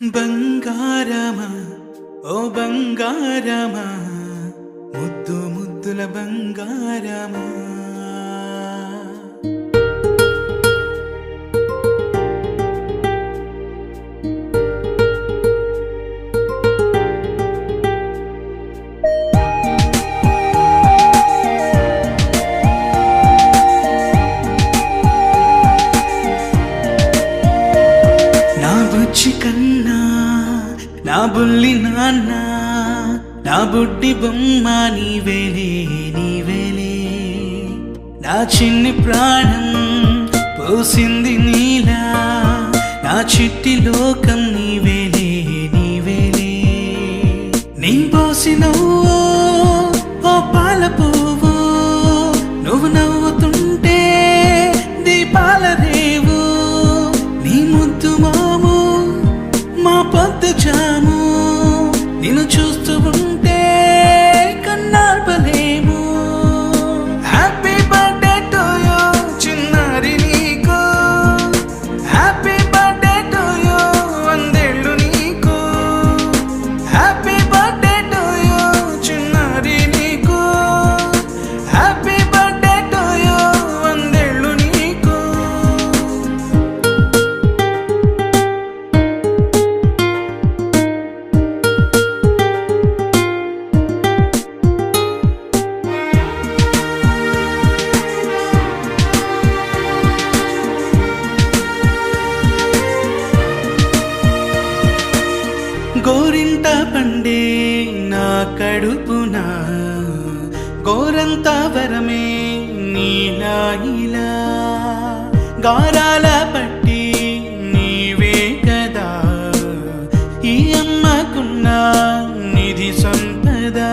బంగారమా ఓ బంగారమా ముద్దు ముద్దుల బంగారమా నా కన్నా నా బుల్లి నాన్న నా బుడ్డి బొమ్మ నీవేలే నీవేలే నా చిన్ని ప్రాణం పోసింది నీలా నా చిట్టి లోకం నీవేలే నీవేలే నీ పోసినవో ఓ పాల పువ్వు నువ్వు నవ్వు పొద్దు జాము. నిన్ను చూస్తూ గోరింట పండే నా కడుపున గోరంత వరమే నీలా ఇలా గారాల పట్టి నీవే కదా ఈ అమ్మకున్న నిధి సంపదా.